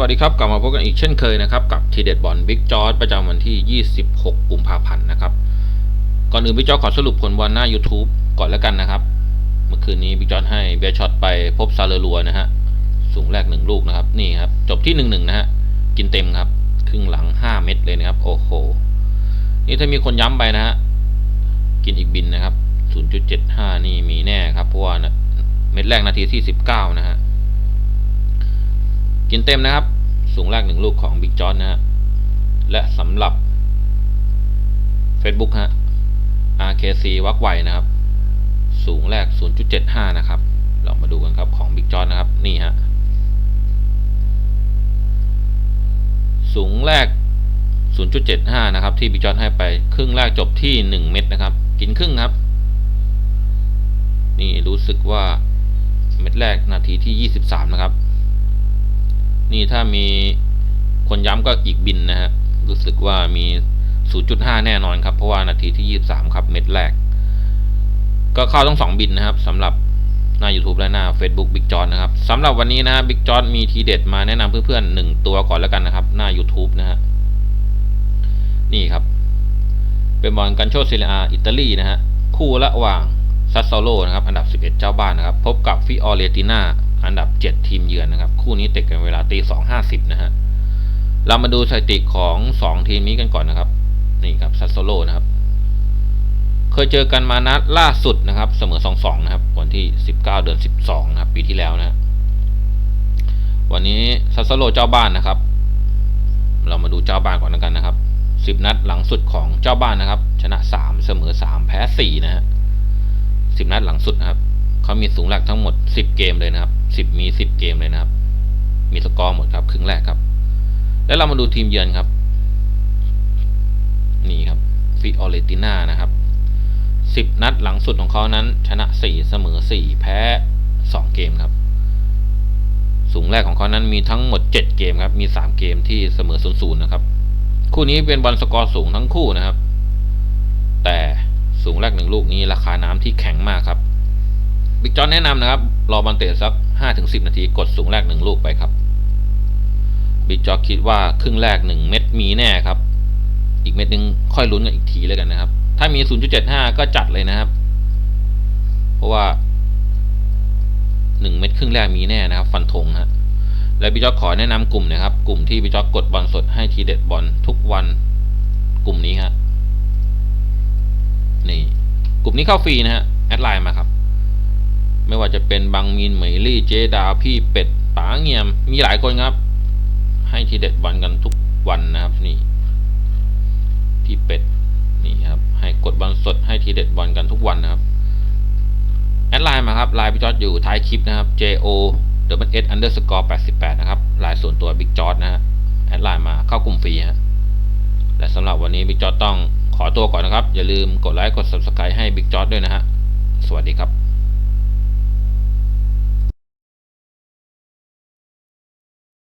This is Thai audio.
วัสดีครับ กลับมาพบกันอีกเช่นเคยนะครับ กับทีเด็ดบอลบิ๊กจอร์ประจำวันที่ 26 กุมภาพันธ์นะครับ ก่อนอื่นบิ๊กจอร์ขอสรุปผลบอลหน้า YouTube ก่อนแล้วกันนะครับ เมื่อคืนนี้บิ๊กจอร์ให้เบียร์ช็อตไปพบซาเลรัวนะฮะ สูงแรกหนึ่งลูกนะครับ นี่ครับ จบที่หนึ่งหนึ่งนะฮะ กินเต็มครับ ครึ่งหลัง 5 เม็ดเลยนะครับ โอ้โห นี่ถ้ามีคนย้ำไปนะฮะ กินอีกบินนะครับ 0.75 นี่มีแน่ครับ เพราะว่าเม็ดแรกนาทีที่ 19 นะฮะ กินเต็มนะครับ สูงแรกหนึ่งลูกของบิ๊กจอนนะฮะ และสำหรับ Facebook ฮะ RKC วักไวนะครับ สูงแรก 0.75 นะครับเรามาดูกันครับของบิ๊กจอนนะครับ นี่ฮะ สูงแรก 0.75 นะครับ ที่บิ๊กจอนให้ไป ครึ่งแรกจบที่ 1 เม็ดนะครับ กินครึ่งครับ นี่รู้สึกว่าเม็ดแรกนาทีที่ 23 นะครับ นี่ถ้ามีคนย้ำก็อีกบินนะฮะ รู้สึกว่ามี 0.5 แน่นอนครับ เพราะว่านาทีที่ 23 ครับ เม็ดแรก ก็เข้าต้อง2 บินนะครับสำหรับหน้า YouTube และหน้า Facebook Big j o h n นะครับสำหรับวันนี้นะฮะ Big j o h n มีทีเด็ดมาแนะนำเพื่อนๆ 1 ตัวก่อนแล้วกันนะครับ หน้า YouTube นะฮะ นี่ครับ เป็นบอลกันโชเซเรียอาอิตาลีนะฮะ คู่ระหว่างซัสโซโลนะครับ อันดับ 11 เจ้าบ้านนะครับ พบกับฟิออเรติน่า อันดับ 7 ทีมเยือนนะครับ คู่นี้เตะกันเวลาตี2.50นะฮะเรามาดูสถิติของ 2 ทีมนี้กันก่อนนะครับ นี่ครับซัสโซโลนะครับ เคยเจอกันมานัดล่าสุดนะครับ เสมอ 2-2 นะครับ วันที่ 19 เดือน 12 นะครับ ปีที่แล้วนะ วันนี้ซัสโซโลเจ้าบ้านนะครับ เรามาดูเจ้าบ้านก่อนแล้วกันนะครับ 10 นัดหลังสุดของเจ้าบ้านนะครับ ชนะ 3 เสมอ 3 แพ้ 4 นะฮะ10 นัดหลังสุดนะครับ เขามีสูงหลักทั้งหมด 10 เกมเลยนะครับ 10 มี 10 เกมเลยนะครับ มีสกอร์หมดครับครึ่งแรกครับ แล้วเรามาดูทีมเยือนครับ นี่ครับฟิออเรติน่านะครับ 10 นัดหลังสุดของเขานั้น ชนะ 4 เสมอ 4 แพ้ 2 เกมครับ สูงแรกของเขานั้นมีทั้งหมด 7 เกมครับ มี 3 เกมที่เสมอ 0-0 นะครับ คู่นี้เป็นบอลสกอร์สูงทั้งคู่นะครับ แต่สูงแรกหนึ่งลูกนี้ราคาน้ำที่แข็งมากครับ บิ๊กจอนแนะนำนะครับ รอบอลเตะสัก 5-10 นาที กดสูงแรกหนึ่งลูกไปครับ บิ๊กจอคิดว่าครึ่งแรก 1 เม็ดมีแน่ครับ อีกเม็ดนึงค่อยลุ้นกันอีกทีแล้วกันนะครับ ถ้ามี 0.75 ก็จัดเลยนะครับ เพราะว่า 1 เม็ดครึ่งแรกมีแน่นะครับ ฟันธงฮะและบิ๊กจอขอแนะนำกลุ่มนะครับ กลุ่มที่บิ๊กจอกดบอลสดให้ทีเด็ดบอลทุกวันกลุ่มนี้ฮะนี่กลุ่มนี้เข้าฟรีนะฮะแอดไลน์มาครับ ไม่ว่าจะเป็นบังมีนเหมยลี่เจดาพี่เป็ดป๋าเงียม มีหลายคนครับ ให้ทีเด็ดบอลกันทุกวันนะครับนี่ พี่เป็ดนี่ครับ ให้กดบอลสดให้ทีเด็ดบอลกันทุกวันนะครับแอดไลน์มาครับไลน์พี่จอร์ดอยู่ท้ายคลิปนะครับ J O W S underscore 88 นะครับไลน์ส่วนตัวบิ๊กจอร์ดนะฮะแอดไลน์มาเข้ากลุ่มฟรีฮะและสำหรับวันนี้บิ๊กจอร์ดต้องขอตัวก่อนนะครับ อย่าลืมกดไลค์กด subscribe ให้บิ๊กจอร์ดด้วยนะฮะสวัสดีครับ